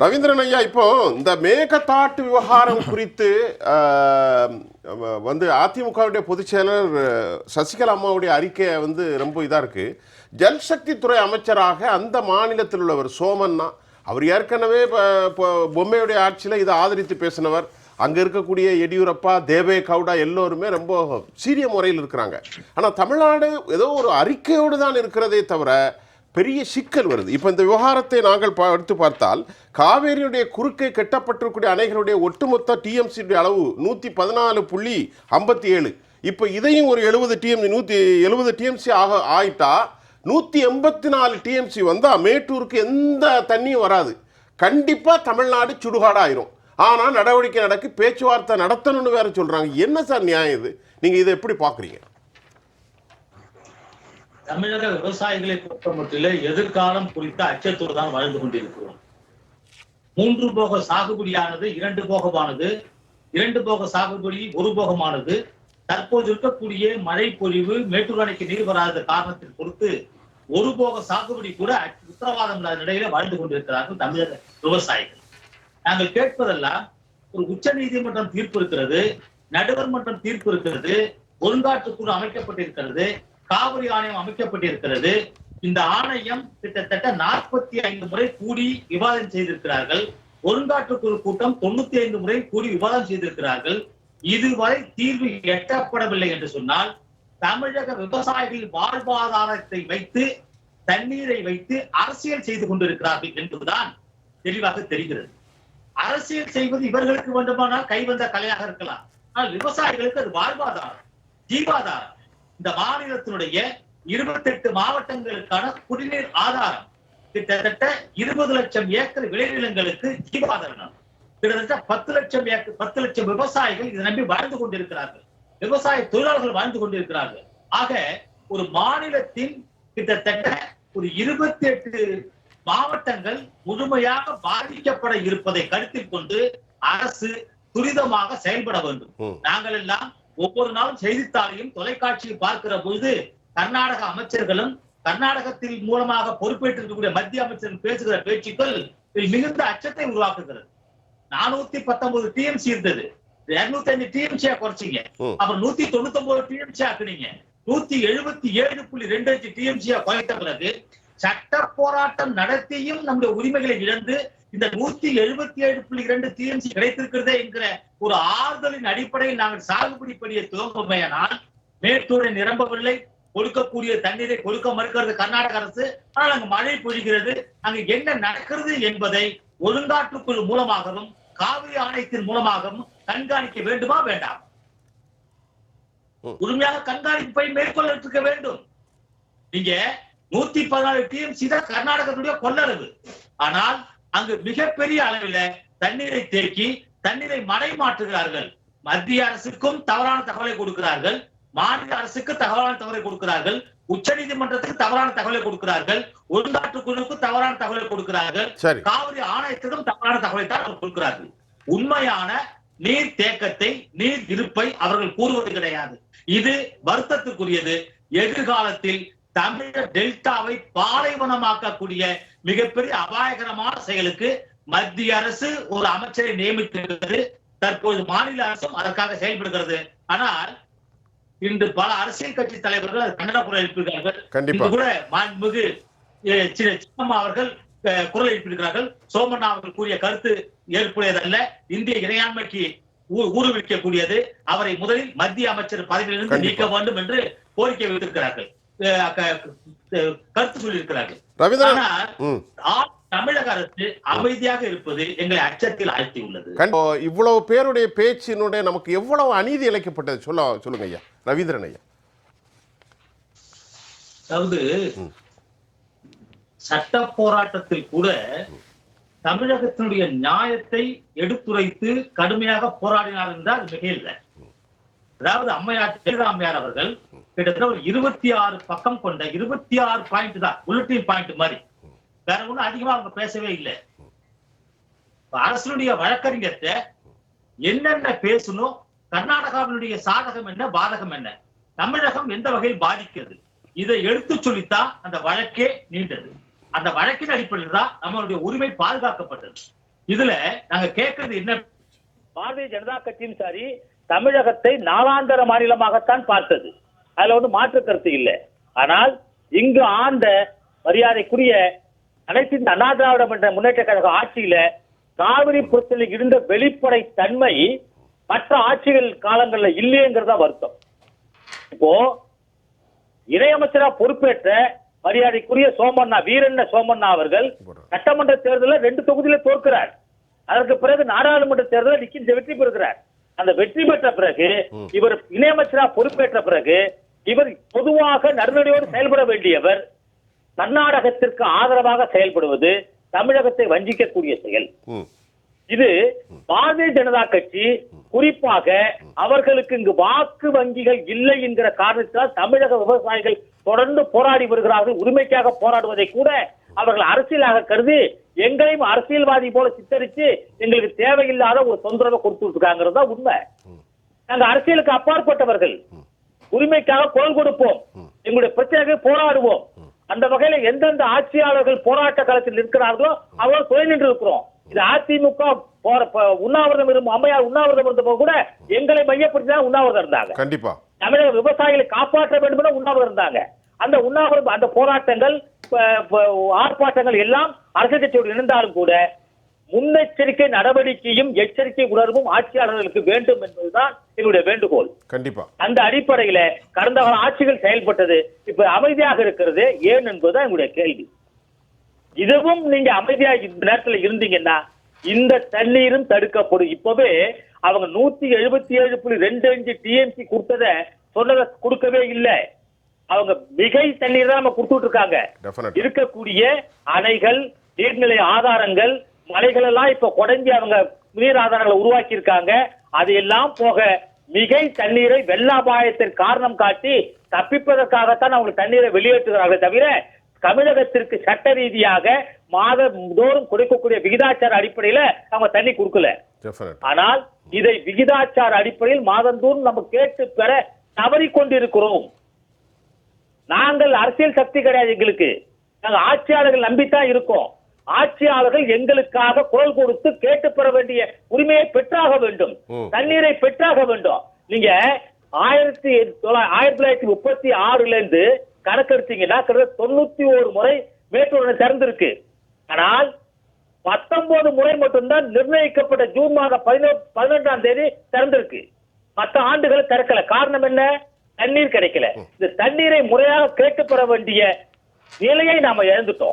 ரவீந்திரன் ஐயா இப்போ இந்த மேகதாட்டு விவகாரம் குறித்து வந்து அதிமுகவுடைய பொதுச் செயலர் அஹ், சசிகலா அம்மாவுடைய அறிக்கை வந்து ரொம்ப இதாக இருக்கு. ஜல்சக்தி துறை அமைச்சராக அந்த மாநிலத்தில் உள்ளவர் சோமன்னா அவர் ஏற்கனவே இப்போ பொம்மையுடைய ஆட்சியில் இதை ஆதரித்து பேசினவர். அங்கே இருக்கக்கூடிய எடியூரப்பா தேவே கவுடா எல்லோருமே ரொம்ப சீரிய முறையில் இருக்கிறாங்க. ஆனால் தமிழ்நாடு ஏதோ ஒரு அறிக்கையோடு தான் இருக்கிறதே தவிர பெரிய சிக்கல் வருது. இப்போ இந்த விவகாரத்தை நாங்கள் எடுத்து பார்த்தால் காவேரியுடைய குறுக்கே கட்டப்பட்டிருக்கக்கூடிய அணைகளுடைய ஒட்டுமொத்த டிஎம்சியுடைய அளவு நூற்றி பதினாலு புள்ளி ஐம்பத்தி ஏழு. இப்போ இதையும் ஒரு எழுபது டிஎம்சி நூற்றி எழுபது டிஎம்சி ஆக ஆயிட்டா நூற்றி எண்பத்தி நாலு டிஎம்சி வந்தால் மேட்டூருக்கு எந்த தண்ணியும் வராது. கண்டிப்பாக தமிழ்நாடு சுடுகாடாயிரும். ஆனால் நடவடிக்கை நடக்கு பேச்சுவார்த்தை நடத்தணும்னு வேற சொல்கிறாங்க என்ன சார் நியாயம் இது? நீங்கள் இதை எப்படி பார்க்குறீங்க தமிழக விவசாயிகளை பொறுத்தமட்டில எதிர்காலம் குறித்த அச்சத்தோடு தான் வாழ்ந்து கொண்டிருக்கிறோம். மூன்று போக சாகுபடியானது இரண்டு போகமானது இரண்டு போக சாகுபடி ஒரு போகமானது. தற்போது இருக்கக்கூடிய மழை பொழிவு மேட்டூர் அணைக்கு நீர் வராத காரணத்தை பொறுத்து ஒரு போக சாகுபடி கூட உத்தரவாதம் இல்லாத நிலையில வாழ்ந்து கொண்டிருக்கிறார்கள் தமிழக விவசாயிகள். நாங்கள் கேட்பதெல்லாம் ஒரு உச்ச நீதிமன்றம் தீர்ப்பு இருக்கிறது நடுவர் மன்றம் தீர்ப்பு இருக்கிறது ஒழுங்காற்றுக்குழு அமைக்கப்பட்டிருக்கிறது காவிரி ஆணையம் அமைக்கப்பட்டிருக்கிறது. இந்த ஆணையம் கிட்டத்தட்ட நாற்பத்தி ஐந்து முறை கூடி விவாதம் செய்திருக்கிறார்கள். ஒருங்காற்றுக்குழு கூட்டம் தொண்ணூத்தி ஐந்து முறை கூடி விவாதம் செய்திருக்கிறார்கள். இதுவரை தீர்வு எட்டப்படவில்லை என்று சொன்னால் தமிழக விவசாயிகளின் வாழ்வாதாரத்தை வைத்து தண்ணீரை வைத்து அரசியல் செய்து கொண்டிருக்கிறார்கள் என்பதுதான் தெளிவாக தெரிகிறது. அரசியல் செய்வது இவர்களுக்கு வேண்டுமானால் கைவந்த கலையாக இருக்கலாம். ஆனால் விவசாயிகளுக்கு அது வாழ்வாதாரம் ஜீவாதாரம். இந்த மாநிலத்தினுடைய இருபத்தி எட்டு மாவட்டங்களுக்கான குடிநீர் ஆதாரம். கிட்டத்தட்ட இருபது லட்சம் ஏக்கர் விளைநிலங்களுக்கு ஜீவாதாரம் கிட்டத்தட்ட பத்து லட்சம் ஏக்கர் பத்து லட்சம் விவசாயிகள் இதை நம்பி வாழ்ந்து கொண்டிருக்கிறார்கள். விவசாய தொழிலாளர்கள் வாழ்ந்து கொண்டிருக்கிறார்கள். ஆக ஒரு மாநிலத்தின் கிட்டத்தட்ட ஒரு இருபத்தி எட்டு மாவட்டங்கள் முழுமையாக பாதிக்கப்பட இருப்பதை கருத்தில் கொண்டு அரசு துரிதமாக செயல்பட வேண்டும். நாங்கள் எல்லாம் ஒவ்வொரு நாளும் செய்தித்தாளையும் தொலைக்காட்சியில் பார்க்கிற பொழுது கர்நாடக அமைச்சர்களும் கர்நாடகத்தில் மூலமாக பொறுப்பேற்றிருக்கக்கூடிய மத்திய அமைச்சர்கள் பேசுகிற பேச்சுக்கள் மிகுந்த அச்சத்தை உருவாக்குகிறது. நானூத்தி பத்தொன்பது டிஎம்சி இருந்தது. இருநூத்தி அஞ்சு டிஎம்சியா குறைச்சிங்க. அப்புறம் நூத்தி தொண்ணூத்தி ஒன்பது டிஎம்சி ஆக்குனீங்க. நூத்தி எழுபத்தி ஏழு புள்ளி ரெண்டு அஞ்சு டிஎம்சியா குறைத்த பிறகு சட்ட போராட்டம் நடத்தியும் நம்முடைய உரிமைகளை இழந்து இந்த நூத்தி எழுபத்தி ஏழு புள்ளி இரண்டு டிஎம்சி கிடைத்திருக்கிறதே என்கிற ஒரு ஆறுதலின் அடிப்படையில் நாங்கள் சாகுபடி பணியை துவங்குமையானால் மேட்டூரை நிரம்பவில்லை கொடுக்கக்கூடிய தண்ணீரை கொடுக்க மறுக்கிறது கர்நாடக அரசு. ஆனால் அங்கு மழை பொழிகிறது. அங்கு என்ன நடக்கிறது என்பதை ஒழுங்காற்றுக்குழு மூலமாகவும் காவிரி ஆணையத்தின் மூலமாகவும் கண்காணிக்க வேண்டுமா வேண்டாம்? உரிமையாக கண்காணிப்பை மேற்கொள்ள இருக்க வேண்டும். நீங்க நூத்தி பதினாலு டிஎம்சி தான் கர்நாடகத்துடைய கொள்ளளவு. ஆனால் அங்கு மிகப்பெரிய அளவில் தண்ணீரை தேக்கி தண்ணீரை மடை மாற்றுகிறார்கள் மத்திய அரசுக்கும் தவறான தகவலை கொடுக்கிறார்கள். மாநில அரசுக்கு தவறான தகவலை கொடுக்கிறார்கள். உச்ச நீதிமன்றத்துக்கு தவறான தகவலை கொடுக்கிறார்கள். ஒழுங்காற்று குழுவுக்கு தவறான தகவலை கொடுக்கிறார்கள். காவிரி ஆணையத்திடம் தவறான தகவலை தான் அவர்கள் கொடுக்கிறார்கள். உண்மையான நீர் தேக்கத்தை நீர் இருப்பை அவர்கள் கூறுவது கிடையாது. இது வருத்தத்துக்குரியது. எதிர்காலத்தில் தமிழக டெல்டாவை பாலைவனமாக்கக்கூடிய மிகப்பெரிய அபாயகரமான செயலுக்கு மத்திய அரசு ஒரு அமைச்சரை நியமித்திருக்கிறது தற்போது மாநில அரசும் அதற்காக செயல்படுகிறது. ஆனால் இன்று பல அரசியல் கட்சி தலைவர்கள் கண்டன குரல் எழுப்பியிருக்கிறார்கள். கூட மாண்புமிகு சின்னம்மா அவர்கள் குரல் எழுப்பியிருக்கிறார்கள். சோமண்ணா அவர்கள் கூறிய கருத்து ஏற்புடையதல்ல. இந்திய இறையாண்மைக்கு ஊறுவிக்கக்கூடியது அவரை முதலில் மத்திய அமைச்சர் பதவியிலிருந்து. நீக்க வேண்டும் என்று கோரிக்கை வைத்திருக்கிறார்கள். கருத்து சொல்லியிருக்கிறார்கள். ரவீந்திரன் தமிழக அரசு அமைதியாக இருப்பது எங்களை அச்சத்தில் ஆழ்த்தியுள்ளது கண்டி- இவ்வளவு பேருடைய பேச்சினுடைய நமக்கு எவ்வளவு அநீதி இழைக்கப்பட்டது? சொல்ல சொல்லுங்க ஐயா. ரவீந்திரன் ஐயா. அதாவது சட்ட போராட்டத்தில் கூட தமிழகத்தினுடைய நியாயத்தை எடுத்துரைத்து கடுமையாக போராடினார் என்றால் மிக இல்லை அதாவது அம்மையார் ஜெயலலிதா அம்மையார் அவர்கள் கிட்டத்தட்ட ஒரு இருபத்தி ஆறு பக்கம் கொண்ட இருபத்தி ஆறு பாயிண்ட் தான் புல்லட்டின் பாயிண்ட் மாதிரி. வேற ஒண்ணும் அதிகமா அவங்க பேசவே இல்லை. அரசனுடைய வழக்கறிஞர்கிட்ட என்னென்ன பேசணும் கர்நாடகாவினுடைய சாதகம் என்ன பாதகம் என்ன? தமிழகம் எந்த வகையில் பாதிக்கிறது? இதை எடுத்து சொல்லித்தான் அந்த வழக்கே நீண்டது. அந்த வழக்கின் அடிப்படையில் தான் நம்மளுடைய உரிமை பாதுகாக்கப்பட்டது. இதுல நாங்க கேட்கறது என்ன பாரதிய ஜனதா கட்சியும் சரி தமிழகத்தை நாளாந்தர மாநிலமாகத்தான் பார்த்தது. அதுல ஒன்றும் மாற்று கருத்து இல்லை. ஆனால் இங்கு ஆண்ட மரியாதைக்குரிய அனைத்து இந்த அண்ணா திராவிடம் என்ற முன்னேற்ற கழக ஆட்சியில காவிரி பிரச்சனையில் இருந்த வெளிப்படை தன்மை மற்ற ஆட்சிகள் காலங்கள்ல இல்லையேங்கிறதா வருத்தம். இப்போ இணையமைச்சரா பொறுப்பேற்ற மரியாதைக்குரிய சோமண்ணா வீரண்ண சோமண்ணா அவர்கள் சட்டமன்ற தேர்தலில் ரெண்டு தொகுதியில தோற்கிறார். அதற்கு பிறகு நாடாளுமன்ற தேர்தலில் நிக்கின்ற வெற்றி பெறுகிறார். அந்த வெற்றி பெற்ற பிறகு இவர் இணையமைச்சரா பொறுப்பேற்ற பிறகு இவர் பொதுவாக நடுநடையோடு செயல்பட வேண்டியவர் கர்நாடகத்திற்கு ஆதரவாக செயல்படுவது தமிழகத்தை வஞ்சிக்கக்கூடிய செயல். இது பாரதிய ஜனதா கட்சி குறிப்பாக அவர்களுக்கு இங்கு வாக்கு வங்கிகள் இல்லை என்கிற காரணத்தால் தமிழக விவசாயிகள் தொடர்ந்து போராடி வருகிறார்கள். உரிமைக்காக போராடுவதை கூட அவர்கள் அரசியலாக கருதி எங்களையும் அரசியல்வாதி போல சித்தரித்து எங்களுக்கு தேவையில்லாத ஒரு தொந்தரவை கொடுத்து இருக்காங்கிறது தான் உண்மை. நாங்க அரசியலுக்கு அப்பாற்பட்டவர்கள். உரிமைக்காக குரல் கொடுப்போம். எங்களுடைய பிரச்சனைக்கு போராடுவோம். அந்த வகையில எந்தெந்த ஆட்சியாளர்கள் போராட்ட களத்தில் இருக்கிறார்களோ அவர்கள் துணை நின்று இருக்கிறோம் இது அதிமுக உண்ணாவிரதம் இருக்கும் அம்மையார் உண்ணாவிரதம் இருந்தப்போ கூட எங்களை மையப்படுத்தி தான் உண்ணாவிரதம் இருந்தாங்க. கண்டிப்பா. தமிழக விவசாயிகளை காப்பாற்ற வேண்டும் என உண்ணாவிரதம் இருந்தாங்க. அந்த உண்ணாவிரதம் அந்த போராட்டங்கள் ஆர்ப்பாட்டங்கள் எல்லாம் அரசியல் கட்சியோடு இணைந்தாலும் கூட முன்னெச்சரிக்கை நடவடிக்கையும் எச்சரிக்கை உணர்வும் ஆட்சியாளர்களுக்கு வேண்டும் என்பதுதான் எங்களுடைய வேண்டுகோள். கண்டிப்பா. அந்த அடிப்படையில கடந்த கால ஆட்சிகள் செயல்பட்டது இப்ப அமைதியாக இருக்கிறது ஏன் என்பதுதான் எங்களுடைய கேள்வி. இதுவும் நீங்க அமைதியாக இந்த நேரத்துல இருந்தீங்கன்னா இந்த தண்ணீரும் தடுக்கப்படும். இப்பவே அவங்க நூத்தி எழுபத்தி ஏழு புள்ளி ரெண்டு அஞ்சு டிஎம்சி கொடுத்தத சொன்னதை கொடுக்கவே இல்லை. அவங்க மிகை தண்ணீர் தான் நம்ம கொடுத்துட்டு இருக்காங்க. இருக்கக்கூடிய அணைகள் நீர்நிலை ஆதாரங்கள் மலைகள் எல்லாம் இப்ப குறைஞ்சி அவங்க நீர் ஆதாரங்களை உருவாக்கி இருக்காங்க அதையெல்லாம் போக மிகை தண்ணீரை வெள்ள காரணம் காட்டி தப்பிப்பதற்காகத்தான் அவங்க தண்ணீரை வெளியேற்றுகிறார்கள் தவிர தமிழகத்திற்கு சட்ட ரீதியாக மாதந்தோறும் கொடுக்கக்கூடிய விகிதாச்சார அடிப்படையில அவங்க தண்ணி கொடுக்கல. ஆனால் இதை விகிதாச்சார அடிப்படையில் மாதந்தோறும் நம்ம கேட்டு பெற தவறிக் கொண்டிருக்கிறோம் நாங்கள் அரசியல் சக்தி கிடையாது எங்களுக்கு. நாங்க ஆட்சியாளர்கள் நம்பித்தான் இருக்கோம். ஆட்சியாளர்கள் எங்களுக்காக குரல் கொடுத்து கேட்டு பெற வேண்டிய உரிமையை பெற்றாக வேண்டும். தண்ணீரை பெற்றாக வேண்டும். நீங்க ஆயிரத்தி ஆயிரத்தி தொள்ளாயிரத்தி முப்பத்தி ஆறுல இருந்து கணக்கெடுத்தீங்கன்னா தொண்ணூத்தி ஒரு முறை மேட்டூர் திறந்திருக்கு. ஆனால் பத்தொன்பது முறை மட்டும்தான் நிர்ணயிக்கப்பட்ட ஜூன் மாதம் பதினொ- பதினொன்றாம் தேதி திறந்திருக்கு. மத்த ஆண்டுகள் திறக்கல. காரணம் என்ன? தண்ணீர் கிடைக்கல. இந்த தண்ணீரை முறையாக கேட்கப்பட வேண்டிய நிலையை நாம இழந்துட்டோம்.